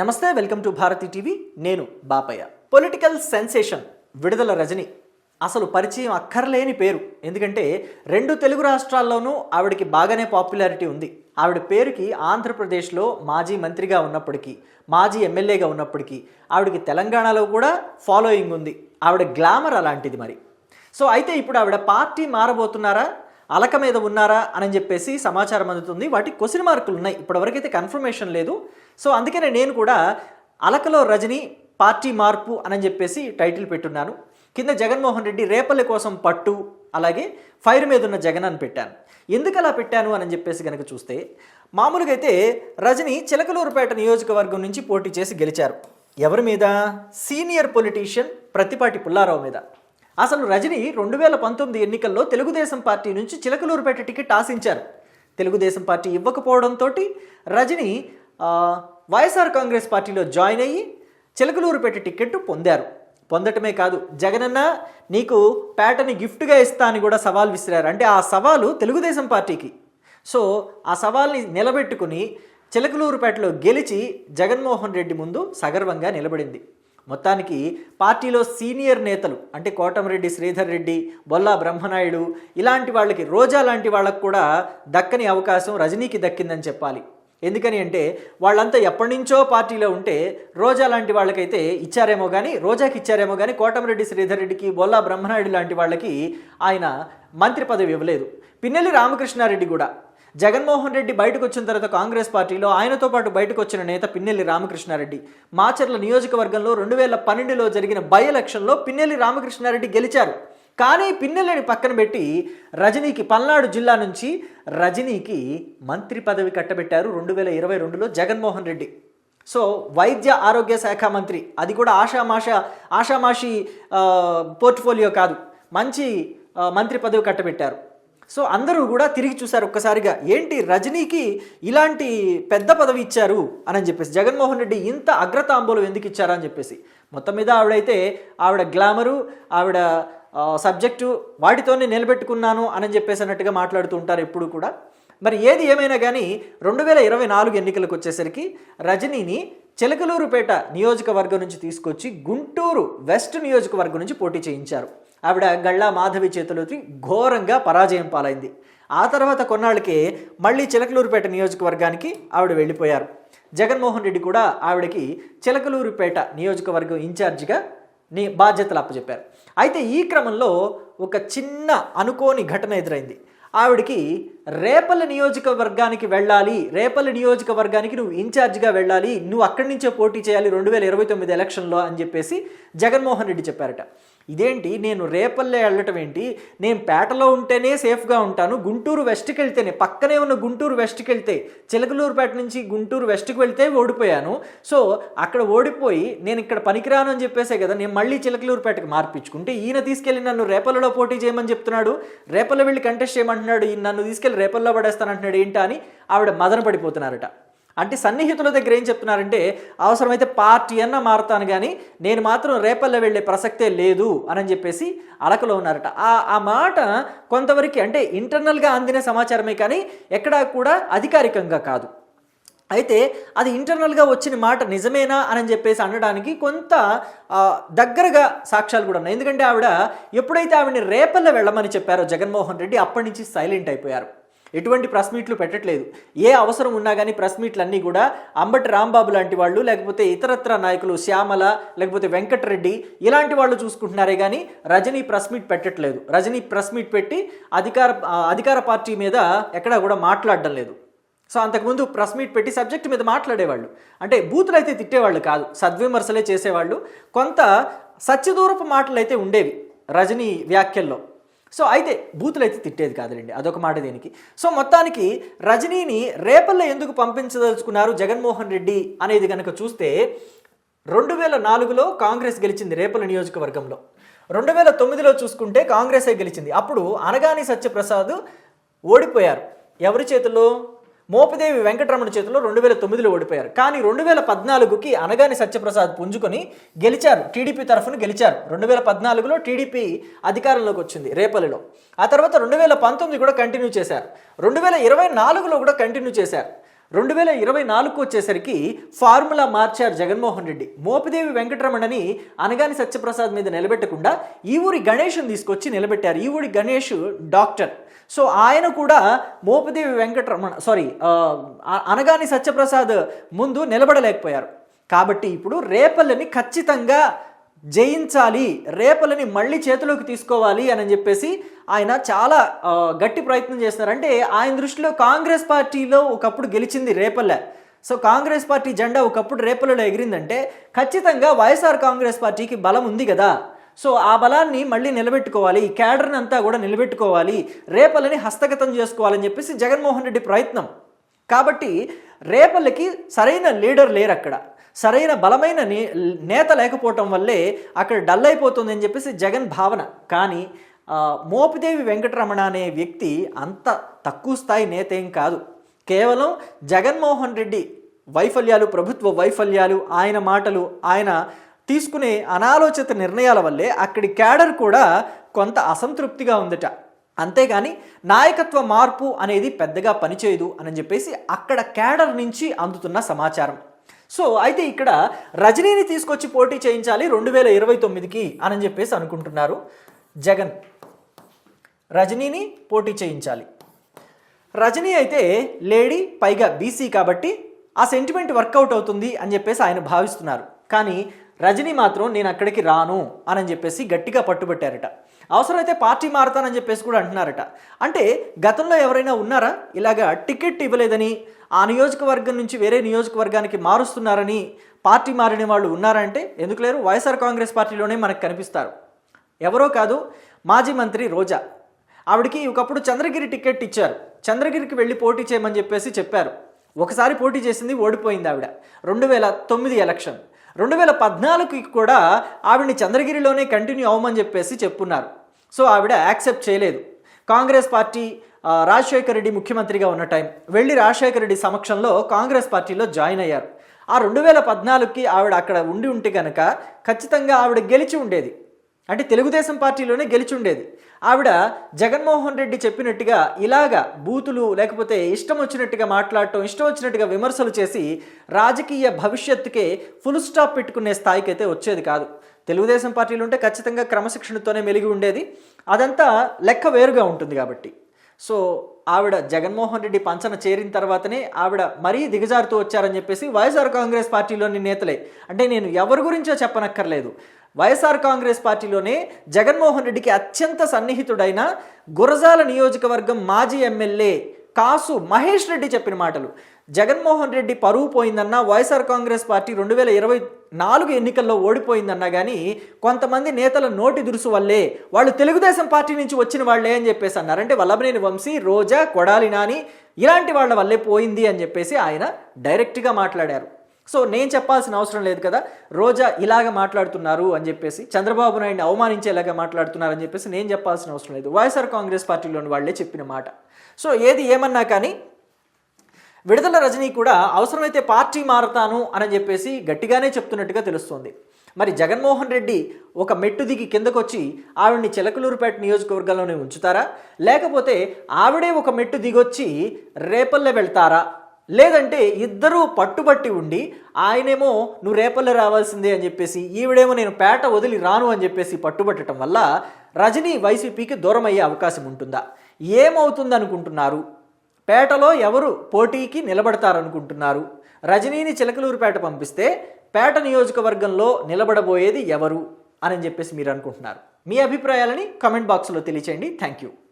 నమస్తే welcome to Bharati TV. నేను Bapayya. Political sensation విడుదల రజని. అసలు పరిచయం అక్కర్లేని పేరు. ఎందుకంటే రెండు తెలుగు రాష్ట్రాల్లోనూ ఆవిడకి బాగానే పాపులారిటీ ఉంది. ఆవిడ పేరుకి ఆంధ్రప్రదేశ్లో మాజీ మంత్రిగా ఉన్నప్పటికీ మాజీ ఎమ్మెల్యేగా ఉన్నప్పటికీ ఆవిడకి తెలంగాణలో కూడా ఫాలోయింగ్ ఉంది. ఆవిడ గ్లామర్ అలాంటిది మరి. సో అయితే ఇప్పుడు ఆవిడ పార్టీ మారబోతున్నారా? అలక మీద ఉన్నారా అని చెప్పేసి సమాచారం అందుతుంది. వాటి క్వశ్చన్ మార్కులు ఉన్నాయి. ఇప్పటివరకైతే కన్ఫర్మేషన్ లేదు. సో అందుకనే నేను కూడా అలకలో రజని పార్టీ మార్పు అని చెప్పేసి టైటిల్ పెట్టున్నాను. కింద జగన్మోహన్ రెడ్డి రేపల్లె కోసం పట్టు అలాగే ఫైర్ మీద ఉన్న జగన్ అని పెట్టాను. ఎందుకు అలా పెట్టాను అని చెప్పేసి కనుక చూస్తే మామూలుగా అయితే రజని చిలకలూరుపేట నియోజకవర్గం నుంచి పోటీ చేసి గెలిచారు. ఎవరి మీద? సీనియర్ పొలిటీషియన్ ప్రతిపాటి పుల్లారావు మీద. అసలు రజని రెండు వేల పంతొమ్మిది ఎన్నికల్లో తెలుగుదేశం పార్టీ నుంచి చిలకలూరుపేట టికెట్ ఆశించారు. తెలుగుదేశం పార్టీ ఇవ్వకపోవడంతో రజనీ వైఎస్ఆర్ కాంగ్రెస్ పార్టీలో జాయిన్ అయ్యి చిలకలూరుపేట టికెట్ పొందారు. పొందటమే కాదు జగనన్న నీకు పేటని గిఫ్ట్గా ఇస్తా అని కూడా సవాల్ విసిరారు. అంటే ఆ సవాలు తెలుగుదేశం పార్టీకి. సో ఆ సవాల్ని నిలబెట్టుకుని చిలకలూరుపేటలో గెలిచి జగన్మోహన్ రెడ్డి ముందు సగర్వంగా నిలబడింది. మొత్తానికి పార్టీలో సీనియర్ నేతలు అంటే కోటమిరెడ్డి శ్రీధర్ రెడ్డి బొల్లా బ్రహ్మనాయుడు ఇలాంటి వాళ్ళకి రోజా లాంటి వాళ్ళకు కూడా దక్కని అవకాశం రజనీకి దక్కిందని చెప్పాలి. ఎందుకని అంటే వాళ్ళంతా ఎప్పటి నుంచో పార్టీలో ఉంటే రోజా లాంటి వాళ్ళకైతే ఇచ్చారేమో కానీ రోజాకి ఇచ్చారేమో కానీ కోటమిరెడ్డి శ్రీధర్ రెడ్డికి బొల్లా బ్రహ్మనాయుడు లాంటి వాళ్ళకి ఆయన మంత్రి పదవి ఇవ్వలేదు. పిన్నెల్లి రామకృష్ణారెడ్డి కూడా జగన్మోహన్ రెడ్డి బయటకు వచ్చిన తర్వాత కాంగ్రెస్ పార్టీలో ఆయనతో పాటు బయటకు వచ్చిన నేత పిన్నెల్లి రామకృష్ణారెడ్డి. మాచర్ల నియోజకవర్గంలో రెండు వేల పన్నెండులో జరిగిన బై ఎలక్షన్లో పిన్నెల్లి రామకృష్ణారెడ్డి గెలిచారు. కానీ పిన్నెల్లిని పక్కన పెట్టి రజనీకి పల్నాడు జిల్లా నుంచి రజనీకి మంత్రి పదవి కట్టబెట్టారు రెండు వేల ఇరవై రెండులో జగన్మోహన్ రెడ్డి. సో వైద్య ఆరోగ్య శాఖ మంత్రి. అది కూడా ఆషామాష ఆషామాషి పోర్ట్ఫోలియో కాదు. మంచి మంత్రి పదవి కట్టబెట్టారు. సో అందరూ కూడా తిరిగి చూశారు ఒక్కసారిగా. ఏంటి రజనీకి ఇలాంటి పెద్ద పదవి ఇచ్చారు అని చెప్పేసి. జగన్మోహన్ రెడ్డి ఇంత అగ్రతాంబూలం ఎందుకు ఇచ్చారా అని చెప్పేసి. మొత్తం మీద ఆవిడైతే ఆవిడ గ్లామరు ఆవిడ సబ్జెక్టు వాటితోనే నిలబెట్టుకున్నాను అని చెప్పేసి అన్నట్టుగా మాట్లాడుతూ ఉంటారు ఎప్పుడు కూడా. మరి ఏది ఏమైనా కానీ రెండు వేల ఇరవై నాలుగు ఎన్నికలకు వచ్చేసరికి రజనీని చిలకలూరుపేట నియోజకవర్గం నుంచి తీసుకొచ్చి గుంటూరు వెస్ట్ నియోజకవర్గం నుంచి పోటీ చేయించారు. ఆవిడ గళ్ళా మాధవి చేతులకి ఘోరంగా పరాజయం పాలైంది. ఆ తర్వాత కొన్నాళ్ళకే మళ్ళీ చిలకలూరుపేట నియోజకవర్గానికి ఆవిడ వెళ్ళిపోయారు. జగన్మోహన్ రెడ్డి కూడా ఆవిడకి చిలకలూరుపేట నియోజకవర్గం ఇన్ఛార్జిగా నీ బాధ్యతలు అప్పచెప్పారు. అయితే ఈ క్రమంలో ఒక చిన్న అనుకోని ఘటన ఎదురైంది. ఆవిడకి రేపల నియోజకవర్గానికి వెళ్ళాలి రేపల నియోజకవర్గానికి నువ్వు ఇన్ఛార్జిగా వెళ్ళాలి నువ్వు అక్కడి నుంచే పోటీ చేయాలి రెండు వేల ఇరవై తొమ్మిది ఎలక్షన్లో అని చెప్పేసి జగన్మోహన్ రెడ్డి చెప్పారట. ఇదేంటి నేను రేపల్లే వెళ్ళటం ఏంటి? నేను పేటలో ఉంటేనే సేఫ్గా ఉంటాను గుంటూరు వెస్ట్కి వెళ్తేనే పక్కనే ఉన్న గుంటూరు వెస్ట్కి వెళ్తే చిలకలూరుపేట నుంచి గుంటూరు వెస్ట్కి వెళ్తే ఓడిపోయాను. సో అక్కడ ఓడిపోయి నేను ఇక్కడ పనికిరాను అని చెప్పేసే కదా నేను మళ్ళీ చిలకలూరుపేటకి మార్పించుకుంటే ఈయన తీసుకెళ్ళి నన్ను రేపల్లలో పోటీ చేయమని చెప్తున్నాడు. రేపల్లో వెళ్ళి కంటెస్ట్ చేయమంటున్నాడు నన్ను తీసుకెళ్ళి రేపల్లో పడేస్తానంటున్నాడు ఏంటా అని ఆవిడ మదన పడిపోతున్నారట. అంటే సన్నిహితుల దగ్గర ఏం చెప్తున్నారంటే అవసరమైతే పార్టీ అన్న మారుతాను కానీ నేను మాత్రం రేపల్లె వెళ్ళే ప్రసక్తే లేదు అని చెప్పేసి అలకలో ఉన్నారట. ఆ ఆ మాట కొంతవరకు అంటే ఇంటర్నల్గా అందిన సమాచారమే కానీ ఎక్కడా కూడా అధికారికంగా కాదు. అయితే అది ఇంటర్నల్గా వచ్చిన మాట నిజమేనా అని చెప్పేసి అనడానికి కొంత దగ్గరగా సాక్ష్యాలు కూడా ఉన్నాయి. ఎందుకంటే ఆవిడ ఎప్పుడైతే ఆవిడని రేపల్ల వెళ్ళమని చెప్పారో జగన్మోహన్ రెడ్డి అప్పటి నుంచి సైలెంట్ అయిపోయారు. ఎటువంటి ప్రెస్ మీట్లు పెట్టట్లేదు. ఏ అవసరం ఉన్నా కానీ ప్రెస్ మీట్లు అన్నీ కూడా అంబటి రాంబాబు లాంటి వాళ్ళు లేకపోతే ఇతరత్ర నాయకులు శ్యామల లేకపోతే వెంకటరెడ్డి ఇలాంటి వాళ్ళు చూసుకుంటున్నారే కానీ రజనీ ప్రెస్ మీట్ పెట్టట్లేదు. రజనీ ప్రెస్ మీట్ పెట్టి అధికార అధికార పార్టీ మీద ఎక్కడా కూడా మాట్లాడడం లేదు. సో అంతకుముందు ప్రెస్ మీట్ పెట్టి సబ్జెక్ట్ మీద మాట్లాడేవాళ్ళు. అంటే బూతులు అయితే తిట్టేవాళ్ళు కాదు సద్విమర్శలే చేసేవాళ్ళు. కొంత సత్యదూరపు మాటలు అయితే ఉండేవి రజనీ వ్యాఖ్యల్లో. సో అయితే బూతులు అయితే తిట్టేది కాదులేండి అదొక మాట దీనికి. సో మొత్తానికి రజనీని రేపల్లో ఎందుకు పంపించదలుచుకున్నారు జగన్మోహన్ రెడ్డి అనేది కనుక చూస్తే రెండు వేల నాలుగులో కాంగ్రెస్ గెలిచింది రేపల నియోజకవర్గంలో. రెండు వేల తొమ్మిదిలో చూసుకుంటే కాంగ్రెసే గెలిచింది. అప్పుడు అనగాని సత్యప్రసాద్ ఓడిపోయారు. ఎవరి చేతిలో మోపిదేవి వెంకటరమణ చేతిలో రెండు వేల తొమ్మిదిలో ఓడిపోయారు. కానీ రెండు వేల పద్నాలుగుకి అనగాని సత్యప్రసాద్ పుంజుకొని గెలిచారు. టీడీపీ తరఫున గెలిచారు. రెండు వేల పద్నాలుగులో టీడీపీ అధికారంలోకి వచ్చింది రేపల్లిలో. ఆ తర్వాత రెండు వేల పంతొమ్మిది కూడా కంటిన్యూ చేశారు. రెండు వేల ఇరవై నాలుగులో కూడా కంటిన్యూ చేశారు. రెండు వేల ఇరవై నాలుగుకు వచ్చేసరికి ఫార్ములా మార్చారు జగన్మోహన్ రెడ్డి. మోపిదేవి వెంకటరమణని అనగాని సత్యప్రసాద్ మీద నిలబెట్టకుండా ఈ ఊరి గణేష్ని తీసుకొచ్చి నిలబెట్టారు. ఈ ఊరి గణేష్ డాక్టర్. సో ఆయన కూడా మోపిదేవి వెంకటరమణ సారీ అనగాని సత్యప్రసాద్ ముందు నిలబడలేకపోయారు. కాబట్టి ఇప్పుడు రేపల్లని ఖచ్చితంగా జయించాలి రేపలని మళ్ళీ చేతిలోకి తీసుకోవాలి అని చెప్పేసి ఆయన చాలా గట్టి ప్రయత్నం చేస్తున్నారు. అంటే ఆయన దృష్టిలో కాంగ్రెస్ పార్టీలో ఒకప్పుడు గెలిచింది రేపల్లె. సో కాంగ్రెస్ పార్టీ జెండా ఒకప్పుడు రేపల్లలో ఎగిరిందంటే ఖచ్చితంగా వైఎస్ఆర్ కాంగ్రెస్ పార్టీకి బలం ఉంది కదా. సో ఆ బలాన్ని మళ్ళీ నిలబెట్టుకోవాలి ఈ క్యాడర్ని అంతా కూడా నిలబెట్టుకోవాలి రేపల్లని హస్తగతం చేసుకోవాలని చెప్పేసి జగన్మోహన్ రెడ్డి ప్రయత్నం. కాబట్టి రేపల్లకి సరైన లీడర్ లేరు అక్కడ సరైన బలమైన నే- నేత లేకపోవటం వల్లే అక్కడ డల్ అయిపోతుంది అని చెప్పేసి జగన్ భావన. కానీ మోపిదేవి వెంకటరమణ అనే వ్యక్తి అంత తక్కువ స్థాయి నేత ఏం కాదు. కేవలం జగన్మోహన్ రెడ్డి వైఫల్యాలు ప్రభుత్వ వైఫల్యాలు ఆయన మాటలు ఆయన తీసుకునే అనాలోచిత నిర్ణయాల వల్లే అక్కడి క్యాడర్ కూడా కొంత అసంతృప్తిగా ఉందట. అంతేగాని నాయకత్వ మార్పు అనేది పెద్దగా పనిచేయదు అని చెప్పేసి అక్కడ క్యాడర్ నుంచి అందుతున్న సమాచారం. సో అయితే ఇక్కడ రజనీని తీసుకొచ్చి పోటీ చేయించాలి రెండు వేల ఇరవై తొమ్మిదికి అని చెప్పేసి అనుకుంటున్నారు జగన్. రజనీని పోటీ చేయించాలి. రజనీ అయితే లేడీ పైగా బీసీ కాబట్టి ఆ సెంటిమెంట్ వర్కౌట్ అవుతుంది అని చెప్పేసి ఆయన భావిస్తున్నారు. కానీ రజనీ మాత్రం నేను అక్కడికి రాను అని చెప్పేసి గట్టిగా పట్టుబట్టారట. అవసరమైతే పార్టీ మారతానని చెప్పేసి కూడా అంటున్నారట. అంటే గతంలో ఎవరైనా ఉన్నారా? ఇలాగా టికెట్ ఇవ్వలేదని ఆ నియోజకవర్గం నుంచి వేరే నియోజకవర్గానికి మారుస్తున్నారని పార్టీ మారిన వాళ్ళు ఉన్నారంటే ఎందుకు లేరు? వైఎస్ఆర్ కాంగ్రెస్ పార్టీలోనే మనకు కనిపిస్తారు. ఎవరో కాదు మాజీ మంత్రి రోజా. ఆవిడకి ఒకప్పుడు చంద్రగిరి టికెట్ ఇచ్చారు. చంద్రగిరికి వెళ్ళి పోటీ చేయమని చెప్పేసి చెప్పారు. ఒకసారి పోటీ చేసింది ఓడిపోయింది ఆవిడ. రెండు వేల తొమ్మిది ఎలక్షన్. రెండు వేల పద్నాలుగుకి కూడా ఆవిడని చంద్రగిరిలోనే కంటిన్యూ అవ్వమని చెప్పేసి చెప్పున్నారు. సో ఆవిడ యాక్సెప్ట్ చేయలేదు. కాంగ్రెస్ పార్టీ రాజశేఖర రెడ్డి ముఖ్యమంత్రిగా ఉన్న టైం. వెళ్ళి రాజశేఖర రెడ్డి సమక్షంలో కాంగ్రెస్ పార్టీలో జాయిన్ అయ్యారు. ఆ రెండు వేల పద్నాలుగుకి ఆవిడ అక్కడ ఉండి ఉంటే కనుక ఖచ్చితంగా ఆవిడ గెలిచి ఉండేది. అంటే తెలుగుదేశం పార్టీలోనే గెలిచి ఉండేది ఆవిడ జగన్మోహన్ రెడ్డి చెప్పినట్టుగా ఇలాగా బూతులు లేకపోతే ఇష్టం వచ్చినట్టుగా మాట్లాడటం ఇష్టం వచ్చినట్టుగా విమర్శలు చేసి రాజకీయ భవిష్యత్తుకే ఫుల్ స్టాప్ పెట్టుకునే స్థాయికి అయితే వచ్చేది కాదు. తెలుగుదేశం పార్టీలు ఉంటే ఖచ్చితంగా క్రమశిక్షణతోనే మెలిగి ఉండేది. అదంతా లెక్క వేరుగా ఉంటుంది కాబట్టి. సో ఆవిడ జగన్మోహన్ రెడ్డి పంచన చేరిన తర్వాతనే ఆవిడ మరీ దిగజారుతూ వచ్చారని చెప్పేసి వైఎస్ఆర్ కాంగ్రెస్ పార్టీలోని నేతలే. అంటే నేను ఎవరి గురించో చెప్పనక్కర్లేదు. వైఎస్ఆర్ కాంగ్రెస్ పార్టీలోనే జగన్మోహన్ రెడ్డికి అత్యంత సన్నిహితుడైన గురజాల నియోజకవర్గం మాజీ ఎమ్మెల్యే కాసు మహేష్ రెడ్డి చెప్పిన మాటలు. జగన్మోహన్ రెడ్డి పరువు పోయిందన్నా వైఎస్ఆర్ కాంగ్రెస్ పార్టీ రెండు వేల ఇరవై నాలుగు ఎన్నికల్లో ఓడిపోయిందన్నా కానీ కొంతమంది నేతల నోటి దురుసు వల్లే వాళ్ళు తెలుగుదేశం పార్టీ నుంచి వచ్చిన వాళ్ళే అని చెప్పేసి అన్నారంటే వల్లభనేని వంశీ రోజా కొడాలి నాని ఇలాంటి వాళ్ళ వల్లే పోయింది అని చెప్పేసి ఆయన డైరెక్ట్గా మాట్లాడారు. సో నేను చెప్పాల్సిన అవసరం లేదు కదా. రోజా ఇలాగ మాట్లాడుతున్నారు అని చెప్పేసి చంద్రబాబు నాయుడిని అవమానించేలాగా మాట్లాడుతున్నారు అని చెప్పేసి నేను చెప్పాల్సిన అవసరం లేదు. వైఎస్ఆర్ కాంగ్రెస్ పార్టీలోని వాళ్ళే చెప్పిన మాట. సో ఏది ఏమన్నా కానీ విడుదల రజనీ కూడా అవసరమైతే పార్టీ మారతాను అని చెప్పేసి గట్టిగానే చెప్తున్నట్టుగా తెలుస్తోంది. మరి జగన్మోహన్ రెడ్డి ఒక మెట్టు దిగి కిందకొచ్చి ఆవిడ్ని చిలకలూరుపేట నియోజకవర్గంలోనే ఉంచుతారా? లేకపోతే ఆవిడే ఒక మెట్టు దిగొచ్చి రేపల్లె వెళ్తారా? లేదంటే ఇద్దరూ పట్టుబట్టి ఉండి ఆయనేమో నువ్వు రేపల్లె రావాల్సిందే అని చెప్పేసి ఈవిడేమో నేను పేట వదిలి రాను అని చెప్పేసి పట్టుబట్టడం వల్ల రజనీ వైసీపీకి దూరం అయ్యే అవకాశం ఉంటుందా? ఏమవుతుంది అనుకుంటున్నారు పేటలో ఎవరు పోటీకి నిలబడతారనుకుంటున్నారు? రజనీని చిలకలూరుపేట పంపిస్తే పేట నియోజకవర్గంలో నిలబడబోయేది ఎవరు? అని చెప్పేసి మీరు అనుకుంటున్నారు. మీ అభిప్రాయాలని కమెంట్ బాక్స్లో తెలియచేయండి. Thank you.